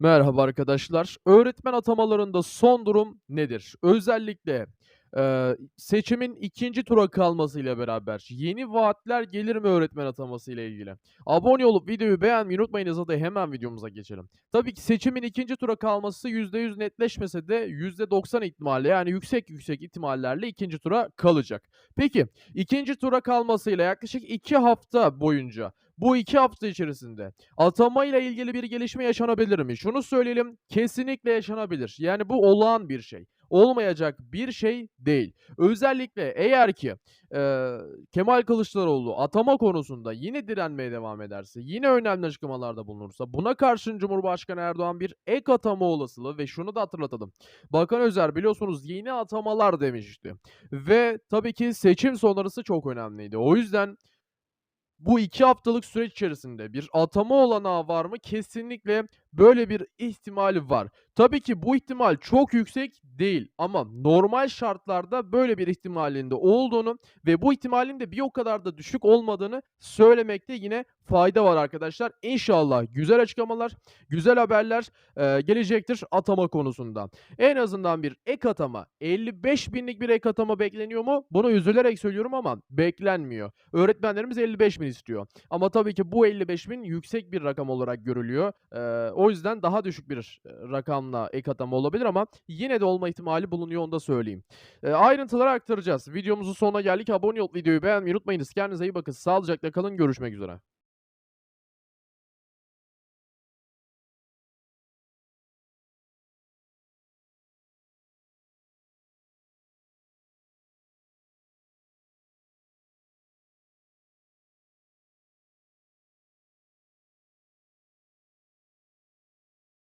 Merhaba arkadaşlar. Öğretmen atamalarında son durum nedir? Özellikle, eee, seçimin 2. tura kalmasıyla beraber yeni vaatler gelir mi öğretmen ataması ile ilgili? Abone olup videoyu beğenmeyi unutmayınız. Hadi hemen videomuza geçelim. Tabii ki seçimin 2. tura kalması %100 netleşmese de %90 ihtimalle yani yüksek yüksek ihtimallerle 2. tura kalacak. Peki 2. tura kalmasıyla yaklaşık 2 hafta boyunca bu 2 hafta içerisinde atamayla ilgili bir gelişme yaşanabilir mi? Şunu söyleyelim, kesinlikle yaşanabilir. Yani bu olağan bir şey. Olmayacak bir şey değil. Özellikle eğer ki, eee, Kemal Kılıçdaroğlu atama konusunda yine direnmeye devam ederse, yine önemli açıklamalarda bulunursa, buna karşın Cumhurbaşkanı Erdoğan bir ek atama olasılığı ve şunu da hatırlatalım. Bakan Özer biliyorsunuz yeni atamalar demişti ve tabii ki seçim sonrası çok önemliydi. O yüzden bu 2 haftalık süreç içerisinde bir atama olanağı var mı? Kesinlikle böyle bir ihtimali var. Tabii ki bu ihtimal çok yüksek değil ama normal şartlarda böyle bir ihtimalin de olduğunu ve bu ihtimalin de bir o kadar da düşük olmadığını söylemekte yine fayda var arkadaşlar. İnşallah güzel açıklamalar, güzel haberler, eee, gelecektir atama konusunda. En azından bir ek atama, 55.000'lik bir ek atama bekleniyor mu? Bunu üzülerek söylüyorum ama beklenmiyor. Öğretmenlerimiz 55.000 istiyor ama tabii ki bu 55.000 yüksek bir rakam olarak görülüyor. Eee, o yüzden daha düşük bir, eee, rakamla ek atama olabilir ama yine de olma ihtimali bulunuyor, onu da söyleyeyim. Eee, ayrıntıları aktaracağız. Videomuzun sonuna geldik. Abone olup videoyu beğenmeyi unutmayınız. Kendinize iyi bakın. Sağlıcakla kalın. Görüşmek üzere.